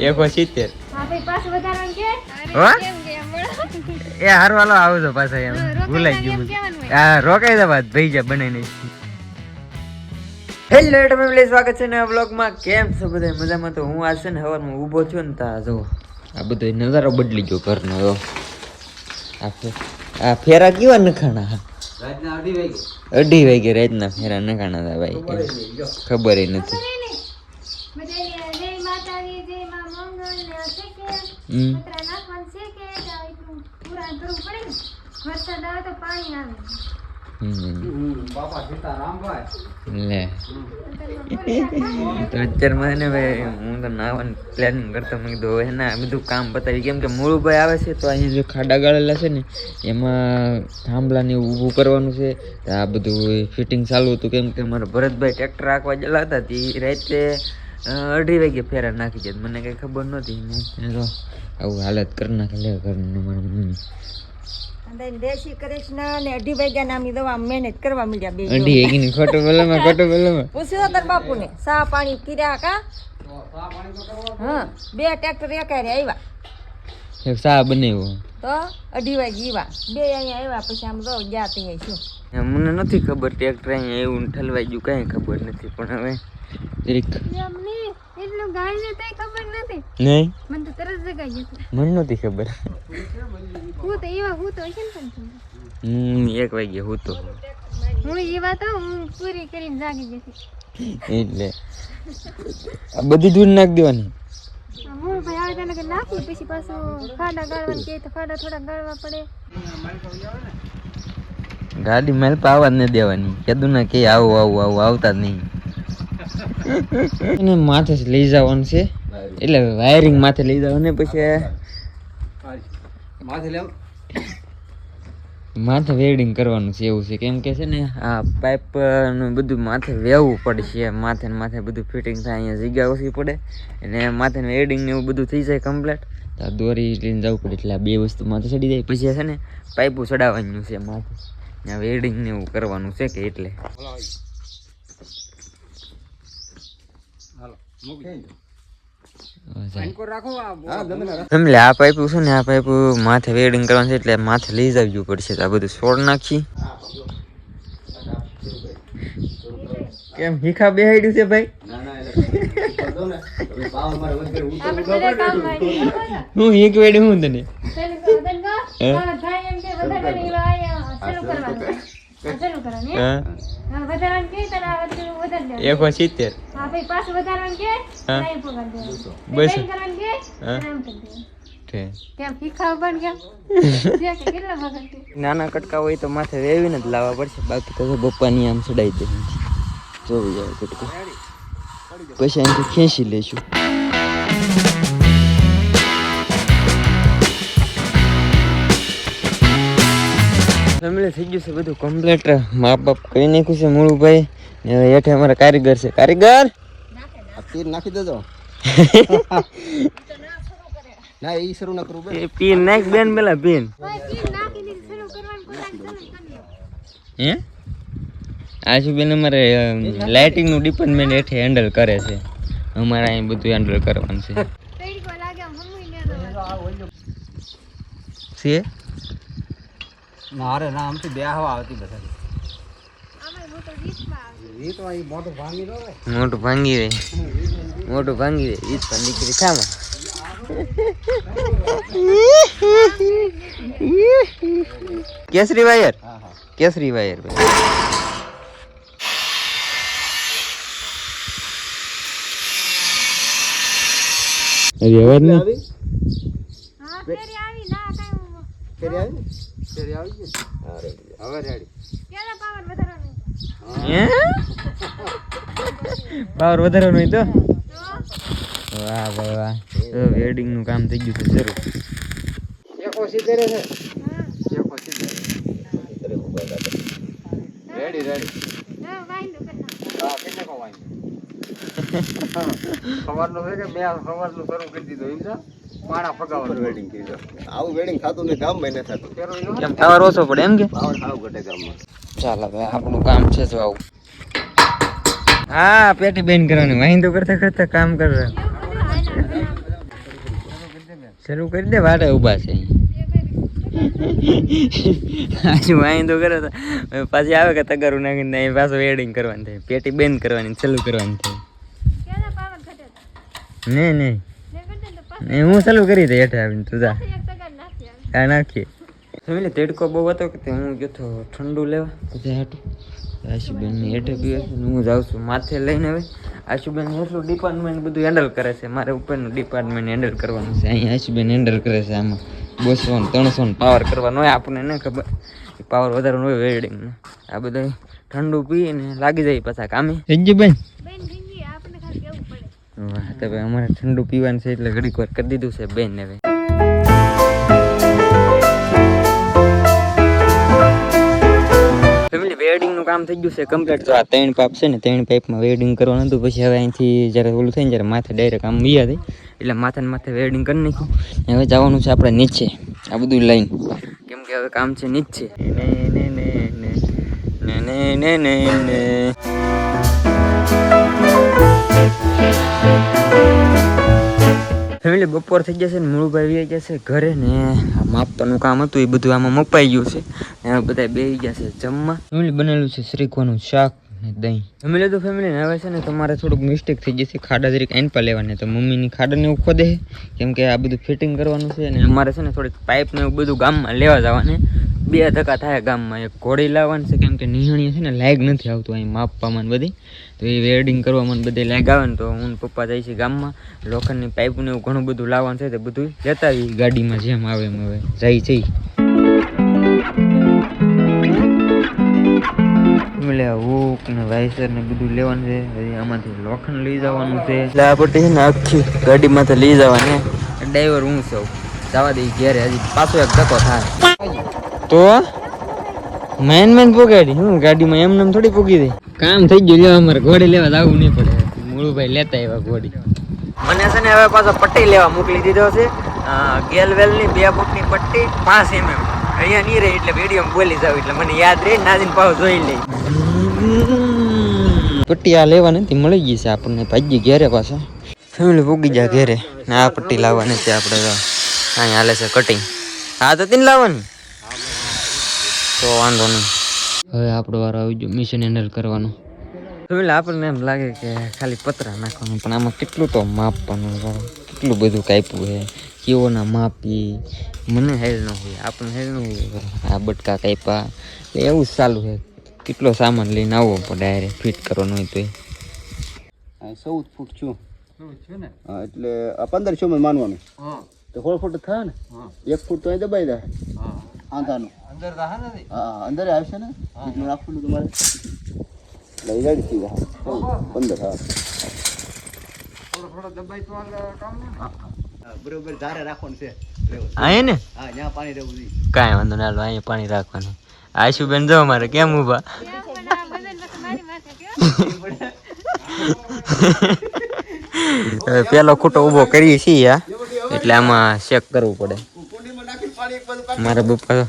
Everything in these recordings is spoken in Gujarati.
એકસો સિત્તેર? એ હારું હાલો આવું તો પાછા એમ. ભૂલાઈ ગયું હા રોકાઈ દા બાદ ભાઈ જા બનાવીને હેલો ફેમિલી સ્વાગત છે નવા બ્લોગમાં કેમ છો બધા? મજામાં તો હું આ છે ને હવારમાં ઊભો છું ને તા જો આ બધો નજારો બદલી ગયો ઘરનો જો. આ આ ફેરા કેવા નખાણા? અઢી વાગે. રાતના ફેરા નખાણા હતા ભાઈ. ખબર નથી. હમ. વરસાદ આવે તો પાણી આવે. હમ લે તો અત્યારમાં ને ભાઈ, હું તો નાવાનું પ્લાનિંગ કરતો મેં કીધું હવે બધું કામ પતાવી. કેમ કે આવે છે, તો અહીંયા જો ખાડા ગાળેલા છે ને, એમાં થાંભલાને ઊભું કરવાનું છે. આ બધું ફિટિંગ ચાલુ હતું. કેમ કે મારા ભરતભાઈ ટ્રેક્ટર રાખવા ગયેલા હતા, તે રાતે અઢી વાગે ફેરા નાખી જાય મને કઈ ખબર નહોતી. આવું હાલત કરી નાખે, લે, ઘરનું મારા. મમ્મી અને દેશી કૃષ્ણ ને અઢી વાગ્યા નામની દવા મહેનત કરવા મળ્યા બે અઢી વાગીને ખોટું બોલામાં ખોટું બોલામાં પૂછ્યો તાર બાપુ ને સા પાણી પીર્યા કા? હા બે ટ્રેક્ટર એકારે આવ્યા એક સા બનાવ્યો. તો અઢી વાગે બે અહીંયા આવ્યા પછી આમ રહો ગયા ત્યાં શું? મને નથી ખબર ટ્રેક્ટર અહીંયા એવું ઠલવાઈ ગયું કઈ ખબર નથી પણ હવે જરીક એટલું ગાયને તોય ખબર નથી. નહીં? મને તો તરત જગાઈ જતું મને નહોતી ખબર. હું તો એવા હું તો ને પણ હું એક વાગે હું તો. હું એવા તો હું પૂરી કરીને જાગી જતી એટલે. આ બધી દૂર નાખ દેવાની. હું ભાઈ આવે ત્યાં નાખી પછી પાછું ખાડા ગાળવાનું કહે તો ખાડા થોડા ગાળવા પડે. ગાડી મેલ પાવા ન દેવાની. કેદું ના કે આવું આવું આવું આવતા જ નહીં. એને માથે જ લઈ જવાનું છે. એટલે વાયરિંગ માથે લઈ જવાનું પછી માથે વેલ્ડિંગ કરવાનું છે એવું છે. કેમ કે છે ને આ પાઇપનું બધું માથે વેવવું પડશે. માથે ને માથે બધું ફિટિંગ થાય અહીંયા જગ્યા ઓછી પડે. અને માથે વેલ્ડિંગ ને એવું બધું થઈ જાય કમ્પ્લીટ તો દોરી લઈને જવું પડે. એટલે આ બે વસ્તુ માથે ચડી જાય. પછી છે ને પાઇપો ચડાવવાનું છે માથે. ત્યાં વેલ્ડિંગ ને એવું કરવાનું છે કે એટલે. એટલે આ પાઇપ છે ને આ પાઇપ માથે વેડિંગ કરવાનું છે એટલે માથે લઈ જવું પડશે આ બધું છોડ નાખી. કેમ હીખા બેહાડ્યું છે ભાઈ? હું એક વેડ્યું હું તને? એમ. હા, વધારવાનું કે વધારી હા, પાછું વધારવાનું હા. બસ. કરવાનું આમ કરી થી? નાના કટકા હોય તો માથે વેવીને જ લાવવા પડશે. બાકી તો બપ્પાની આમ ચડાવી દે જોવી જાય કટકો. પછી અહીંથી ખેંચી લેશું. ફેમિલી થઈ ગયું છે બધું કમ્પ્લીટ મા બાપ કરી નાખ્યું છે મૂળભાઈ. ને હેઠે અમારા કારીગર છે. કારીગર! તીર નાખી દેજો. ના એ શરૂ ના કરું એ પીન નાખ બેન પેલા પીન હે. હે? આશુબેન અમારે લાઇટિંગનું ડિપાર્ટમેન્ટ હેઠે હેન્ડલ કરે છે. અમારે અહીં બધું હેન્ડલ કરવાનું છે. છે? અરે ના આમથી બે હવા આવતી બધા મોટો ભાંગી દો મોટું ભાંગી રે મોટું ભાંગી દે ઈ પણ નીકળી થામાં કેસરી વાયર? હા હા. કેસરી વાયર ભાઈ. અરે અવાજ નહીં ફેરી આવી, ફેરી આવી ગઈ? હવે રેડી. ક્યારે પાવર વધારવાનો? હે. પાવર વધારવાનો તો? તો? વાહ વાહ તો વેડિંગનું કામ થઈ ગયું છે જરૂર એકો સિત્તેર છે? એકો સિત્તેર રેડી રેડી. હા, વાઈનનું નાખો. હા કેટલે ખવાય સવારનું છે કે બે સવારનું શરૂ કરી દીધું એમ માણા પાણા ફગાવાનું વેડિંગ કીધું આવું વેડિંગ થતું ને ગામ મહિને થતું. કેમ પાવર ઓછો પડે એમ કે? પાવર ખાવ ઘટે ગામમાં. ચાલ હવે આપણું કામ છે જો આવું. હા પેટી બેન કરવાની. વાંધો કરતા કરતા કામ કર શરૂ કરી દે વાડે ઊભા છે આજુ વાંધો કરે તો પાછી આવે કે તગારું નાખીને પાછું એડિંગ કરવાની થાય. પેટી બેન કરવાની ચાલુ કરવાની થાય ક્યારે પાવર ઘટે તો? નહીં નહીં. ને નહીં હું ચાલુ કરી દે હેઠે આવીને તું જા. આ નાખીએ. ફેમિલી તેડકો બહુ હતો કે તે હું ગયો તો ઠંડુ લેવા. પછી હેઠે. આશુબેનની હેઠે પીવે હું જાઉં છું માથે લઈને હવે. આશુબેન એટલું ડિપાર્ટમેન્ટ બધું હેન્ડલ કરે છે. મારે ઉપરનું ડિપાર્ટમેન્ટ હેન્ડલ કરવાનું છે. અહીંયા આશુબેન હેન્ડલ કરે છે આમાં. બસો ને ત્રણસો ને પાવર કરવાનો હોય આપણને ન ખબર. પાવર વધારે હોય વેલ્ડિંગનો આ બધા ઠંડુ પીને લાગી જાય પાછા કામે. બેન જિંદગી આપણને ખાલી કેવું પડે વાહ તો ભાઈ અમારે ઠંડુ પીવાનું છે એટલે ઘડીક વાર કરી દીધું છે બેન ને હવે. વેડિંગનું કામ થઈ ગયું છે કમ્પ્લીટ તો આ ત્રણ પાઇપ છે ને ત્રણ પાઇપમાં વેડિંગ કરવાનું હતું પછી હવે અહીંથી જ્યારે ઓલું થાય જ્યારે માથે ડાયરેક્ટ આમ વિયા થઈ એટલે માથે ને માથે વેડિંગ કરી નાખ્યું. હવે જવાનું છે આપણે નીચે આ બધું લાઈન કેમ કે હવે કામ છે નીચે. ને ને ને ને ને ને ને ને. ફેમિલી બપોર થઈ જશે ને મૂળભાઈ આવી જશે ઘરે ને માપતાનું કામ હતું એ બધું આમાં મપાઈ ગયું છે. ને બધા બેસી જશે જમવા. ફેમિલી બનેલું છે શ્રીખવાનું શાક ને દહીં. જમી લીધું ફેમિલી હવે છે ને તમારે થોડુંક મિસ્ટેક થઈ જશે ખાડા જરીક એન પર લેવાની, તો મમ્મીની ખાડાને એવું ખોદે. કેમ કે આ બધું ફિટિંગ કરવાનું છે ને અમારે છે ને થોડીક પાઇપ ને એવું બધું ગામમાં લેવા જવાને. બે ધક્કા થાય ગામમાં. એક ઘોડી લાવવાની છે, કેમ કે નિહાણીએ છે ને લાઈક નથી આવતું અહીં માપવામાં બધી. તો એ વેલ્ડિંગ કરવામાં બધી લાયક આવે ને તો હું પપ્પા જાય છે ગામમાં. લોખંડની પાઇપને એવું ઘણું બધું લાવવાનું છે, તે બધું આવી ગાડીમાં જેમ આવે એમ હવે જાય એટલે હુક ને વાઇસર ને બધું લેવાનું છે આમાંથી લોખંડ લઈ જવાનું છે. એટલે પટ્ટી છે ને આખી ગાડીમાંથી લઈ જવાની. ડ્રાઈવર હું છું. જવા દઈ ઘેરે હજી પાછો એક ધક્કો થાય. તો મેન મેન પોગાડી. હું ગાડીમાં એમને એમ થોડી પોગી દે કામ થઈ ગયું લેવા અમારે ઘોડી લેવા જવું નહીં પડે. મુળુભાઈ લેતા એવા ઘોડી. મને છે ને હવે પાછો પટ્ટી લેવા મોકલી દીધો છે. ગેલ વેલની બે ફૂટની પટ્ટી પાંચ એમએમ અહીંયા નહીં રહી એટલે વીડિયો બોલી જાવ એટલે મને યાદ રહી નાજીન પાવ જોઈ લઈ. પટ્ટી આ લેવાની હતી મળી ગઈ છે આપણને ભાજી ઘેરે પાછા. ફેમિલી પૂગી જાય ઘેરે. ને આ પટ્ટી લાવવાની છે આપણે અહીંયા હાલે છે કટિંગ હા તો તીન લાવવાની? તો વાંધો નહીં. હવે આપણો વારો આવી ગયો મિશન હેન્ડલ કરવાનું. એટલે આપણને એમ લાગે કે ખાલી પતરા નાખવાનું પણ આમાં કેટલું તો માપવાનું છે. કેટલું બધું કાપ્યું છે. કેવોના માપી મને હેલ ન હોય આપણને હેલ ન હોય. આ બટકા કાપ્યા. એટલે એવું જ ચાલુ છે. કેટલો સામાન લઈને આવવો પડે ડાયરેક્ટ ફિટ કરવાનો હોય તો ચૌદ ફૂટ છું. હા એટલે આ પંદરસો માં માનવાનું. તો સોળ ફૂટ થાય ને? એક ફૂટ તો અહીં દબાઈ દે આંધાનું અંદર રહા નથી હા અંદર આવશે ને એટલું નાખવાનું તમારે લઈ ગાડી હા પંદર હા રાખવાનું છે ને કાંઈ વાંધો ના લો અહીંયા પાણી રાખવાનું આશુબેન જો અમારે કેમ ઊભા પેલો ખૂટો ઊભો કરીએ છીએ એટલે આમાં ચેક કરવું પડે મારા પપ્પા તો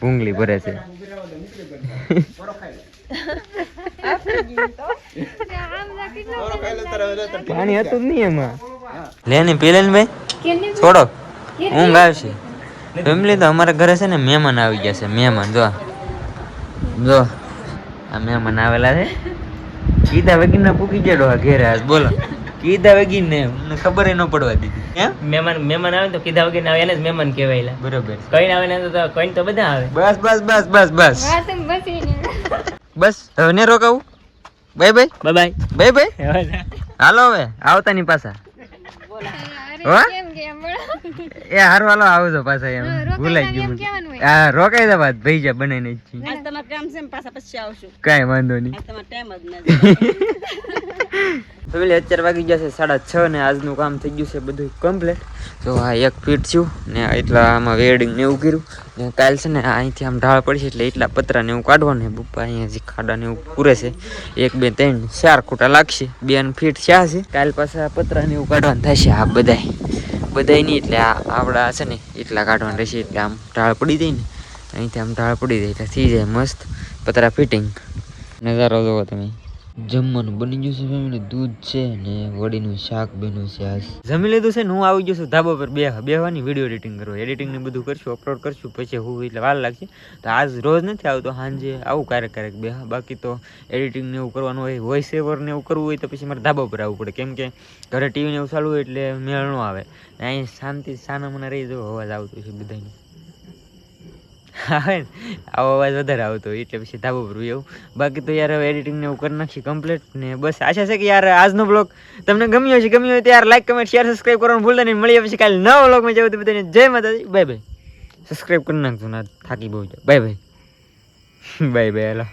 ભૂંગળી ભરે છે. પાણી હતું જ નહીં એમાં. લે ને પી લે ને ભાઈ છોડો. ઊંઘ આવશે. ફેમિલી તો અમારા ઘરે છે ને મહેમાન આવી ગયા છે મહેમાન જો. જો આ મહેમાન આવેલા છે. કીધા વગીરના પૂકી ગયેલો આ ઘેરે આજ બોલો. કીધા વગી ને મને ખબર ન પડવા દીધી. હે? મહેમાન મહેમાન આવે તો કીધા વગી આવે એને જ મહેમાન કહેવાય બરોબર. કઈ આવે ને તો કઈ તો બધા આવે. બસ બસ બસ બસ બસ. બસ હવે ને રોકાવું? Bye bye. Bye bye. Bye bye. હાલો હવે આવતા ની પાછા એ હારું હાલો આવજો પાછા એમ. હા, ભૂલાઈ ગયું. હા રોકાઈ દે બાદ ભાઈ જા બનાવીને જ આજ તમારે કામ છે પાછા પછી આવશું. કાંઈ વાંધો નહીં. આજ ટાઈમ જ નથી. ફેમિલી અત્યારે વાગી ગયા છે સાડા છ ને આજનું કામ થઈ ગયું છે બધું કમ્પ્લીટ તો આ એક ફીટ થયું ને એટલા આમાં વેડિંગ ને એવું કર્યું. ને કાલ છે ને અહીંથી આમ ઢાળ પડી છે એટલે એટલા પતરા ને એવું કાઢવાનું ને બપ્પા અહીંયા જે ખાડા ને એવું પૂરે છે. એક, બે, ત્રણ, ચાર ખૂટા લાગશે. બે ફીટ થયા છે. કાલ પાછા પતરા ને એવું કાઢવાનું થશે આ બધાય. બધાય નહીં એટલે આ આવડા છે ને એટલા કાઢવાનું રહેશે એટલે આમ ઢાળ પડી જાય ને. અહીંથી આમ ઢાળ પડી જાય એટલે થઈ જાય મસ્ત પતરા ફિટિંગ નજારો જોવો તમે. જમવાનું બની ગયું છે ફેમિલી દૂધ છે ને વડીનું શાક બન્યું છે આજ. જમી લીધું છે ને હું આવી ગયો છું ધાબા પર બે બેહવાની વીડિયો એડિટિંગ કરવા. એડિટિંગ ને બધું કરશું અપલોડ કરશું, પછી હું એટલે વાર લાગશે. તો આજ રોજ નથી આવતો, સાંજે આવું ક્યારેક ક્યારેક બે બાકી તો એડિટિંગ ને એવું કરવાનું હોય વોઇસ એવર ને એવું કરવું હોય તો પછી મારે ધાબા પર આવવું પડે. કેમ કે ઘરે ટીવી ને એવું ચાલુ હોય એટલે મેળ ન આવે. અહીં શાંતિ સાના મને રહી જવો અવાજ આવતો છે બધાને. આવે ને આવો અવાજ વધારે આવતો એટલે પછી ધાબા ભરવું એવું. બાકી તો યાર હવે એડિટિંગ ને એવું કરી નાખીએ કમ્પ્લીટ ને બસ. આશા છે કે યાર આજનો બ્લોગ તમને ગમ્યો છે ગમ્યો હોય તો યાર લાઈક કમેન્ટ શેર સબસ્ક્રાઈબ કરવાનું ભૂલતા નહીં. મળીએ પછી કાલે નવા બ્લોગમાં જવું તો બધાને જય માતાજી. બાય બાય સબસ્ક્રાઈબ કરી નાખજો ના. થાકી બહુ જાય બાય બાય બાય બાય હાલો.